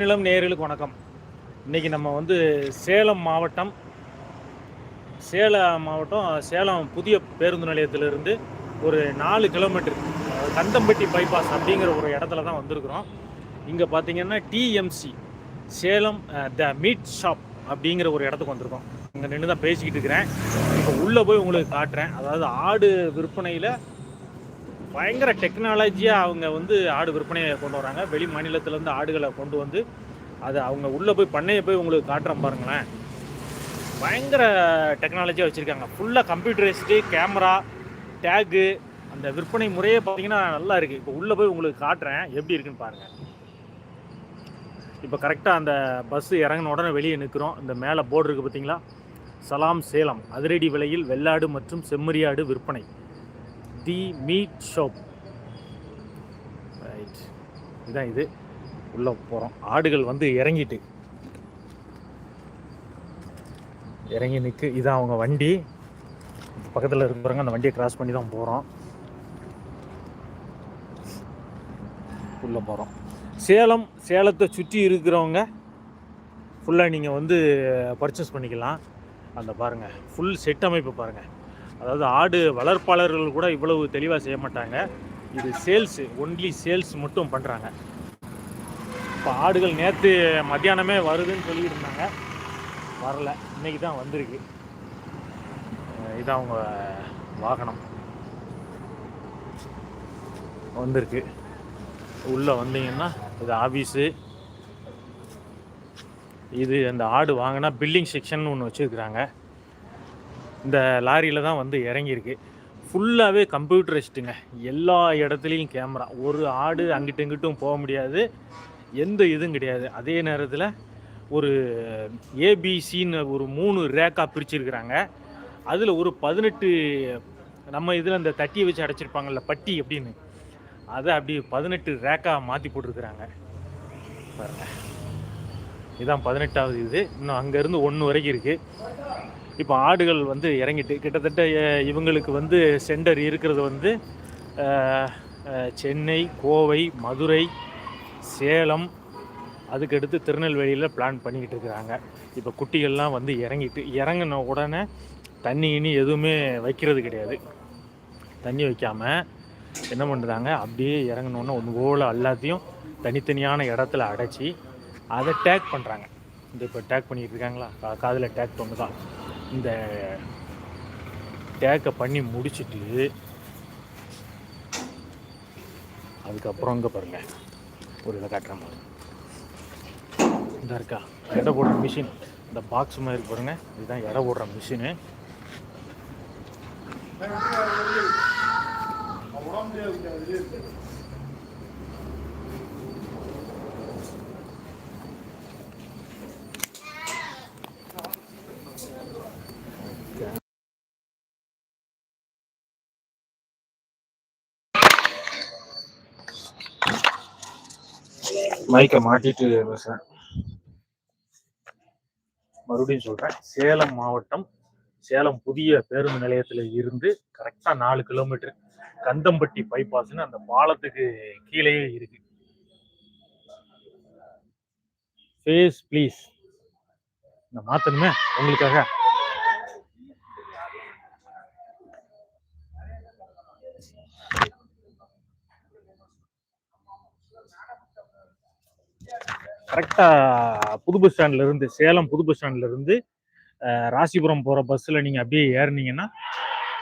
நிலம் நேயர்களுக்கு வணக்கம். இன்னைக்கு நம்ம வந்து சேலம் மாவட்டம் சேலம் மாவட்டம் சேலம் புதிய பேருந்து நிலையத்திலிருந்து ஒரு நாலு கிலோமீட்டர் கந்தம்பட்டி பைபாஸ் அப்படிங்கிற ஒரு இடத்துல தான் வந்திருக்கிறோம். இங்கே பார்த்தீங்கன்னா TMC Salem the meat shop அப்படிங்கிற ஒரு இடத்துக்கு வந்திருக்கோம். இங்கே நின்று தான் பேசிக்கிட்டு இருக்கிறேன். இப்போ உள்ளே போய் உங்களுக்கு காட்டுறேன். அதாவது ஆடு விற்பனையில் பயங்கர டெக்னாலஜியாக அவங்க வந்து ஆடு விற்பனையை கொண்டு வராங்க. வெளி மாநிலத்திலேருந்து ஆடுகளை கொண்டு வந்து அதை அவங்க உள்ளே போய் பண்ணையை போய் உங்களுக்கு காட்டுறேன் பாருங்களேன். பயங்கர டெக்னாலஜியாக வச்சுருக்காங்க. ஃபுல்லாக கம்ப்யூட்டரைஸ்டு கேமரா டேகு அந்த விற்பனை முறையே பார்த்தீங்கன்னா நல்லா இருக்குது இப்போ உள்ளே போய் உங்களுக்கு காட்டுறேன். எப்படி இருக்குன்னு பாருங்கள் இப்போ கரெக்டாக அந்த பஸ்ஸு இறங்கின உடனே வெளியே நிற்கிறோம் இந்த மேலே போர்டு இருக்குது பார்த்தீங்களா? சலாம் சேலம் அதிரடி விலையில் வெள்ளாடு மற்றும் செம்மறியாடு விற்பனை. தி மீட் ஷாப். ரைட் இதுதான் இது. உள்ளே போகிறோம் ஆடுகள் வந்து இறங்கிட்டு. இறங்கி நிற்கு இதான் அவங்க வண்டி. பக்கத்தில் இருக்கிறவங்க அந்த வண்டியை கிராஸ் பண்ணி தான் போகிறோம் உள்ளே போகிறோம் சேலம் சேலத்தை சுற்றி இருக்கிறவங்க ஃபுல்லாக நீங்கள் வந்து பர்ச்சேஸ் பண்ணிக்கலாம். அந்த பாருங்கள் ஃபுல் செட் அமைப்பு பாருங்கள் அதாவது ஆடு வளர்ப்பாளர்கள் கூட இவ்வளவு தெளிவாக செய்ய மாட்டாங்க. இது சேல்ஸு ஒன்லி சேல்ஸ் மட்டும் பண்ணுறாங்க இப்போ ஆடுகள் நேற்று மத்தியானமே வருதுன்னு சொல்லியிருந்தாங்க. வரல. இன்னைக்கு தான் வந்திருக்கு. இதான் அவங்க வாகனம். வந்திருக்கு. உள்ளே வந்தீங்கன்னா இது ஆஃபீஸு இது அந்த ஆடு வாங்கினா பில்டிங் செக்ஷன் ஒன்று வச்சுருக்குறாங்க. இந்த லாரியில் தான் வந்து இறங்கியிருக்கு. ஃபுல்லாகவே கம்ப்யூட்டரைஸ்டுங்க எல்லா இடத்துலையும் கேமரா ஒரு ஆடு அங்கிட்டும் இங்கிட்டும் போக முடியாது. எந்த இதுவும் கிடையாது. அதே நேரத்தில் ஒரு ஏபிசின்னு ஒரு மூணு ரேக்காக பிரிச்சிருக்கிறாங்க. அதில் ஒரு பதினெட்டு நம்ம இதில் அந்த தட்டியை வச்சு அடைச்சிருப்பாங்கல்ல பட்டி அப்படின்னு அதை அப்படி பதினெட்டு ரேக்காக மாற்றி போட்டிருக்கிறாங்க. இதுதான் பதினெட்டாவது இது. இன்னும் அங்கேருந்து ஒன்று வரைக்கும் இருக்குது இப்போ ஆடுகள் வந்து இறங்கிட்டு கிட்டத்தட்ட இவங்களுக்கு வந்து சென்டர் இருக்கிறது வந்து சென்னை கோவை மதுரை சேலம் அதுக்கடுத்து திருநெல்வேலியில் பிளான் பண்ணிக்கிட்டு இருக்கிறாங்க. இப்போ குட்டிகள்லாம் வந்து இறங்கிட்டு இறங்கின உடனே தண்ணி இனி எதுவுமே வைக்கிறது கிடையாது. தண்ணி வைக்காமல் என்ன பண்ணுறாங்க அப்படியே இறங்கினோன்னே ஒன்று போல் எல்லாத்தையும் தனித்தனியான இடத்துல அடைச்சி அதை டேக் பண்ணுறாங்க இந்த இப்போ டேக் பண்ணிகிட்டு இருக்காங்களா? காதில் டேக் ஒன்று தான் இந்த டேக்கை பண்ணி முடிச்சுட்டு அதுக்கப்புறம் இங்கே பாருங்க. ஒரு இதை காட்டுறேன் பாருங்க இந்த இருக்கா. எடை போடுற மிஷின் இந்த பாக்ஸ் மாதிரி பாருங்க. இதுதான் எடை போடுற மிஷினு மைக்கை மாட்டிட்டு பேசுறேன் மறுபடியும் சொல்றேன். சேலம் மாவட்டம் சேலம் புதிய பேருந்து நிலையத்துல இருந்து கரெக்டா நாலு கிலோமீட்டர் கந்தம்பட்டி பைபாஸ்னு அந்த பாலத்துக்கு கீழேயே இருக்கு. ஃபேஸ் ப்ளீஸ் நான் மாத்தணுமே உங்களுக்காக. கரெக்டாக புது பஸ் ஸ்டாண்ட்ல இருந்து சேலம் புது பஸ் ஸ்டாண்ட்ல இருந்து அஹ், ராசிபுரம் போகிற பஸ்ஸில் நீங்கள் அப்படியே ஏறுனீங்கன்னா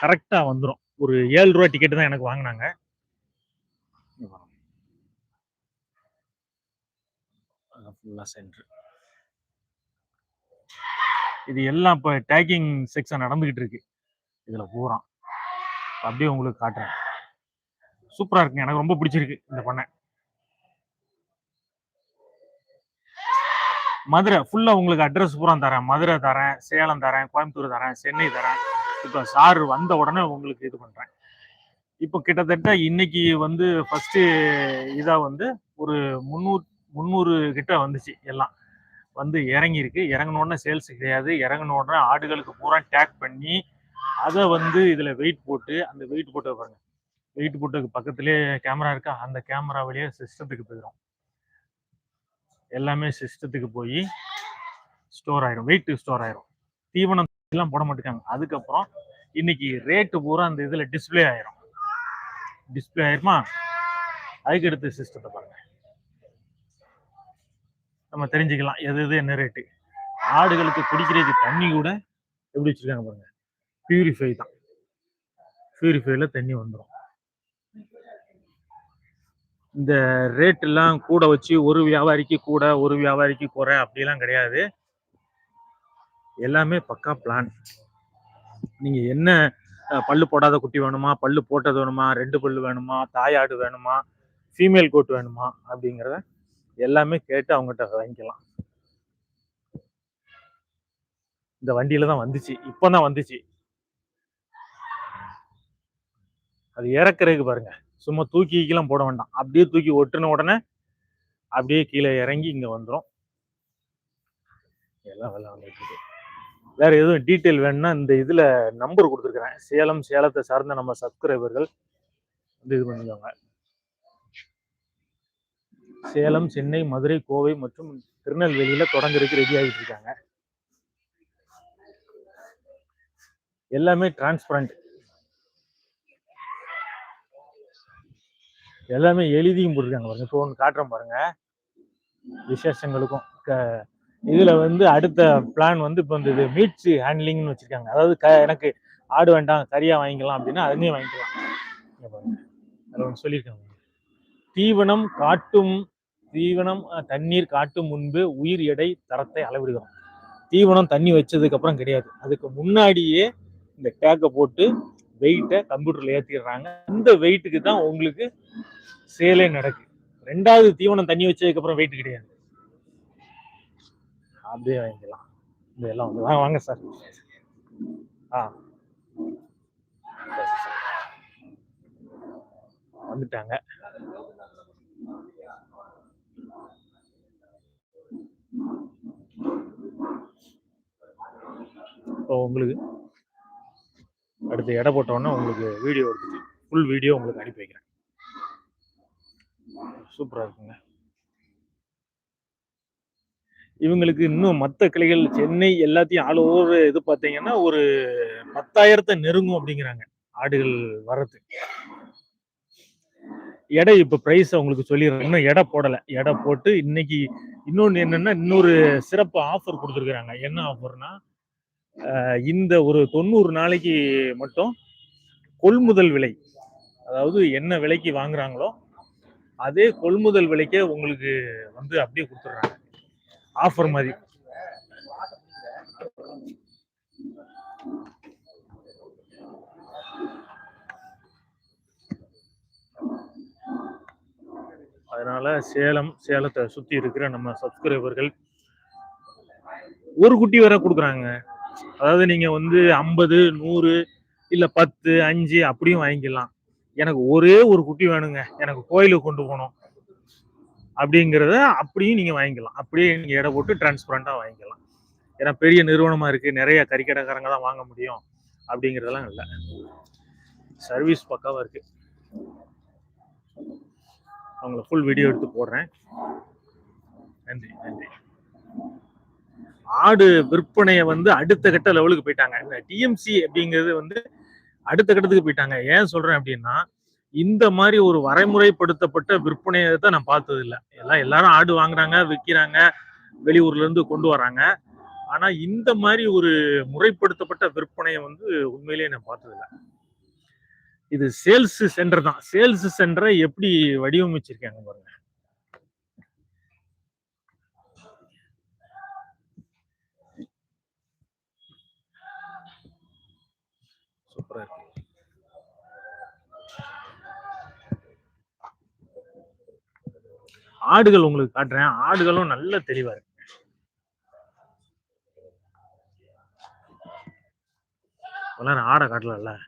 கரெக்டாக வந்துடும் ஒரு ஏழு ரூபா டிக்கெட் தான் எனக்கு வாங்கினாங்க. ஃபுல்லாக சென்ட்ரு இது எல்லாம் இப்போ டேக்கிங் செக்ஷன் நடந்துகிட்டு இருக்கு. இதில் பூரா. அப்படியே உங்களுக்கு காட்டுறேன். சூப்பராக இருக்குங்க. எனக்கு ரொம்ப பிடிச்சிருக்கு இந்த பண்ணை. மதுரை ஃபுல்லா உங்களுக்கு அட்ரஸ் பூரா தரேன். மதுரை தரேன் சேலம் தரேன் கோயம்புத்தூர் தரேன் சென்னை தரேன். இப்போ சார் வந்த உடனே உங்களுக்கு இது பண்றேன். இப்போ கிட்டத்தட்ட இன்னைக்கு வந்து ஃபர்ஸ்ட் இதா வந்து ஒரு முந்நூறு முந்நூறு கிட்ட வந்துச்சு எல்லாம். வந்து இறங்கியிருக்கு. இறங்கின உடனே சேல்ஸ் கிடையாது. இறங்கின உடனே ஆடுகளுக்கு பூரா டேக் பண்ணி அதை வந்து இதில் வெயிட் போட்டு அந்த வெயிட் போட்டு பாருங்க. வெயிட் போட்டதுக்கு பக்கத்துலேயே கேமரா இருக்கா? அந்த கேமரா வழியாக சிஸ்டத்துக்கு போயிடும். எல்லாமே சிஸ்டத்துக்கு போய் ஸ்டோர் ஆயிரும். வெயிட் ஸ்டோர் ஆயிரும். தீவனம் எல்லாம் போட மாட்டேங்காங்க அதுக்கப்புறம் இன்னைக்கு ரேட்டு பூரா அந்த இதுல டிஸ்ப்ளே ஆயிரும். டிஸ்பிளே ஆயிருமா? அதுக்கு அடுத்த சிஸ்டத்தை பாருங்க. நம்ம தெரிஞ்சுக்கலாம் எது எது என்ன ரேட்டு ஆடுகளுக்கு குடிக்கிறதுக்கு தண்ணி கூட எப்படி வச்சிருக்காங்க பாருங்க. பியூரிஃபை தான். பியூரிஃபைல தண்ணி வந்துடும் இந்த ரேட் எல்லாம் கூட வச்சு ஒரு வியாபாரிக்கு கூட ஒரு வியாபாரிக்கு குறை அப்படிலாம் கிடையாது. எல்லாமே பக்கா பிளான் நீங்க என்ன பல்லு போடாத குட்டி வேணுமா? பல்லு போட்டது வேணுமா? ரெண்டு பல்லு வேணுமா? தாயாடு வேணுமா? ஃபீமேல் கோட் வேணுமா? அப்படிங்கிறத எல்லாமே கேட்டு அவங்ககிட்ட வாங்கிக்கலாம். இந்த வண்டியில தான் வந்துச்சு. இப்போதான் வந்துச்சு. அது இறக்குறதுக்கு பாருங்க. சும்மா தூக்கிக்கெல்லாம் போட வேண்டாம். அப்படியே தூக்கி ஒட்டுன உடனே அப்படியே கீழே இறங்கி இங்கே வந்துடும் எல்லாம் வெள்ளம் வந்துட்டு வேற எதுவும் டீட்டெயில் வேணும்னா இந்த இதில் நம்பர் கொடுத்துருக்குறேன். சேலம் சேலத்தை சார்ந்த நம்ம சப்ஸ்கிரைபர்கள் வந்து இது பண்ணிக்கோங்க. சேலம் சென்னை மதுரை கோவை மற்றும் திருநெல்வேலியில் தொடங்குறதுக்கு ரெடி ஆகிட்டு இருக்காங்க. எல்லாமே டிரான்ஸ்பரண்ட் எல்லாமே எழுதியும் போட்டிருக்காங்க பாருங்க. ஃபோன் காட்டுறோம் காட்டுறேன் பாருங்க. விசேஷங்களுக்கும் க- இதுல வந்து அடுத்த பிளான் வந்து இப்போ இந்த இது மீட்ஸ் ஹேண்ட்லிங்னு வச்சிருக்காங்க. அதாவது க எனக்கு ஆடு வேண்டாம் கறியா வாங்கிக்கலாம் அப்படின்னா அதுலேயும் வாங்கிக்கலாம். பாருங்க. அதில் ஒன்று சொல்லியிருக்காங்க. தீவனம் காட்டும் தீவனம் தண்ணீர் காட்டும் முன்பு உயிர் எடை தரத்தை அளவிடுகிறோம். தீவனம் தண்ணி வச்சதுக்கு அப்புறம் கிடையாது. அதுக்கு முன்னாடியே இந்த டேக்கை போட்டு வெயிட்டை கம்ப்யூட்டர்ல ஏத்திடுறாங்க. அந்த வெயிட்டுக்கு தான் உங்களுக்கு சேலே நடக்கு. ரெண்டாவது தீவனம் தண்ணி வச்சதுக்கு அப்புறம் வெயிட் கிடையாது. அப்படியே வாங்கிக்கலாம். இந்த எல்லாம் வந்து வாங்க வாங்க சார் ஆ. வந்துட்டாங்க. இப்போ உங்களுக்கு அடுத்து எடை போட்டோன்னே உங்களுக்கு வீடியோ எடுத்துட்டு ஃபுல் வீடியோ உங்களுக்கு அனுப்பி வைக்கிறேன். சூப்பரா இருக்குங்க. இவங்களுக்கு இன்னும் மற்ற கிளைகள் சென்னை எல்லாத்தையும் ஆல் ஓவர் இது பார்த்தீங்கன்னா ஒரு பத்தாயிரத்தை நெருங்கும் அப்படிங்கிறாங்க ஆடுகள் வர்றது எடை இப்ப பிரைஸ் உங்களுக்கு சொல்லிடுறேன். இன்னும் எடை போடல. எடை போட்டு இன்னைக்கு இன்னொன்னு என்னன்னா இன்னொரு சிறப்பு ஆஃபர் கொடுத்துருக்குறாங்க. என்ன ஆஃபர்னா இந்த ஒரு தொண்ணூறு நாளைக்கு மட்டும் கொள்முதல் விலை அதாவது என்ன விலைக்கு வாங்குறாங்களோ அதே கொள்முதல் விலைக்கே உங்களுக்கு வந்து அப்படியே கொடுத்துட்றாங்க. ஆஃபர் மாதிரி. அதனால சேலம் சேலத்தை சுத்தி இருக்கிற நம்ம சப்ஸ்கிரைபர்கள் ஒரு குட்டி வரை கொடுக்குறாங்க. அதாவது நீங்க வந்து ஐம்பது நூறு இல்ல பத்து அஞ்சு அப்படியும் வாங்கிக்கலாம். எனக்கு ஒரே ஒரு குட்டி வேணுங்க. எனக்கு கோயிலுக்கு கொண்டு போகணும். அப்படிங்கிறத அப்படியும் நீங்க வாங்கிக்கலாம். அப்படியே நீங்க எடை போட்டு டிரான்ஸ்பரண்டா வாங்கிக்கலாம். ஏன்னா பெரிய நிறுவனமா இருக்கு. நிறைய கறிக்கடைக்காரங்க தான் வாங்க முடியும். அப்படிங்கிறதெல்லாம் இல்லை. சர்வீஸ் பக்காவா இருக்கு. அவங்கள ஃபுல் வீடியோ எடுத்து போடுறேன். நன்றி நன்றி. ஆடு விற்பனையை வந்து அடுத்த கட்ட லெவலுக்கு போயிட்டாங்க. இந்த டிஎம்சி அப்படிங்கிறது வந்து அடுத்த கட்டத்துக்கு போயிட்டாங்க. ஏன் சொல்றேன் அப்படின்னா இந்த மாதிரி ஒரு வரைமுறைப்படுத்தப்பட்ட விற்பனையை தான் நான் பார்த்தது இல்லை. எல்லாம் எல்லாரும் ஆடு வாங்குறாங்க விற்கிறாங்க வெளியூர்ல இருந்து கொண்டு வராங்க. ஆனா இந்த மாதிரி ஒரு முறைப்படுத்தப்பட்ட விற்பனையை வந்து உண்மையிலேயே நான் பார்த்தது இல்லை. இது சேல்ஸ் சென்டர் தான். சேல்ஸ் சென்டரை எப்படி வடிவமைச்சிருக்காங்க பாருங்க. சூப்பராக இருக்கு. ஆடுகள் உங்களுக்கு காட்டுறேன். ஆடுகளும் நல்ல தெளிவா இருக்கு. வளர நான் ஆடை காட்டலாம்ல?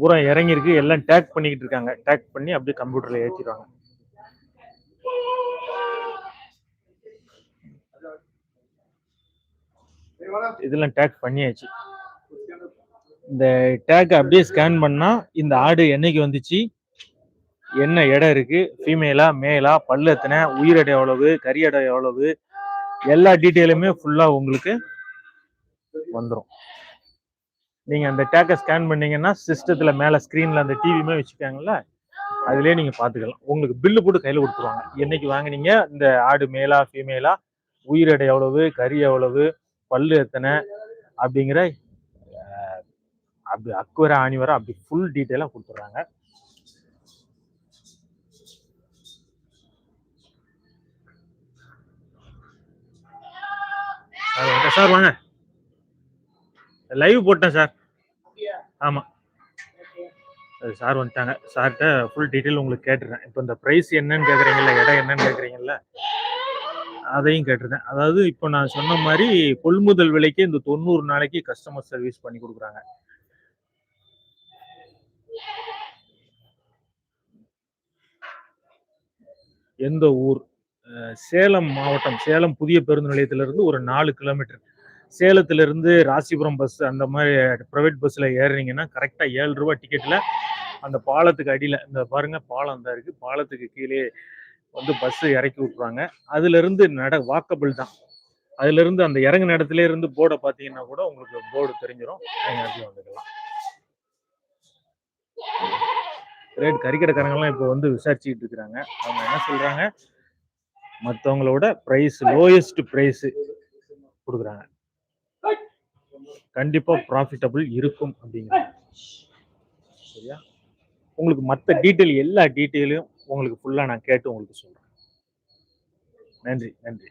பூரா இறங்கியிருக்கு. எல்லாம் டேக் பண்ணிக்கிட்டு இருக்காங்க. டேக் பண்ணி அப்படியே கம்ப்யூட்டர்ல ஏற்றிடுவாங்க இதெல்லாம் டேக் பண்ணியாச்சு. இந்த டேக் அப்படியே ஸ்கேன் பண்ணா இந்த ஆடு என்னைக்கு வந்துச்சு? என்ன இடம் இருக்கு? ஃபீமேலா மேலா பல்லு எத்தனை? உயிரிடை எவ்வளவு? கறி எவ்வளவு? எல்லா டீட்டெயிலுமே ஃபுல்லா உங்களுக்கு வந்துடும் நீங்கள் அந்த டேக்கை ஸ்கேன் பண்ணீங்கன்னா சிஸ்டத்தில் மேலே ஸ்க்ரீனில் அந்த டிவியுமே வச்சுக்காங்கல்ல அதுலேயே நீங்கள் பார்த்துக்கலாம். உங்களுக்கு பில்லு போட்டு கையில் கொடுத்துருவாங்க. என்னைக்கு வாங்குனீங்க? இந்த ஆடு மேலா ஃபீமேலா உயிரிடை எவ்வளவு? கறி எவ்வளவு? பல்லு எத்தனை? அப்படிங்கிற அப்படி அக்குவர ஆணி வர அப்படி ஃபுல் டீட்டெயிலாக கொடுத்துட்றாங்க. சார் வாங்க. லைவ் போட்டேன் சார். ஆமாம் அது சார் வந்துட்டாங்க. சார்கிட்ட ஃபுல் டீட்டெயில் உங்களுக்கு கேட்டுருக்கேன் இப்போ இந்த ப்ரைஸ் என்னன்னு கேட்குறீங்கல்ல இடம் என்னன்னு கேட்குறீங்கல்ல அதையும் கேட்டிருந்தேன் அதாவது இப்போ நான் சொன்ன மாதிரி கொள்முதல் விலைக்கு இந்த தொண்ணூறு நாளைக்கு கஸ்டமர் சர்வீஸ் பண்ணி கொடுக்குறாங்க. எந்த ஊர்? சேலம் மாவட்டம் சேலம் புதிய பேருந்து நிலையத்திலிருந்து ஒரு நாலு கிலோமீட்டர் சேலத்திலிருந்து ராசிபுரம் பஸ் அந்த மாதிரி ப்ரைவேட் பஸ்ஸில் ஏறுறீங்கன்னா கரெக்டாக ஏழு ரூபா டிக்கெட்டில் அந்த பாலத்துக்கு அடியில் இந்த பாருங்க பாலம் தான் இருக்குது பாலத்துக்கு கீழே வந்து பஸ் இறக்கி விட்ருவாங்க அதுலேருந்து நட வாக்கபிள் தான். அதுலேருந்து அந்த இறங்குன இடத்துல இருந்து போர்டை பார்த்தீங்கன்னா கூட உங்களுக்கு போர்டு தெரிஞ்சிடும் நீங்கள் வந்துக்கலாம். ரேட் கறிக்கடைக்காரங்கெல்லாம் இப்போ வந்து விசாரிச்சுக்கிட்டு இருக்கிறாங்க. அவங்க என்ன சொல்கிறாங்க மற்றவங்களோட ப்ரைஸ் லோயஸ்ட் ப்ரைஸு கொடுக்குறாங்க. கண்டிப்பாக ப்ராஃபிட்டபிள் இருக்கும் அப்படிங்கிறாங்க சரியா? உங்களுக்கு மற்ற டீட்டெயில் எல்லா டீட்டெயிலையும் உங்களுக்கு ஃபுல்லாக நான் கேட்டு உங்களுக்கு சொல்கிறேன் நன்றி நன்றி.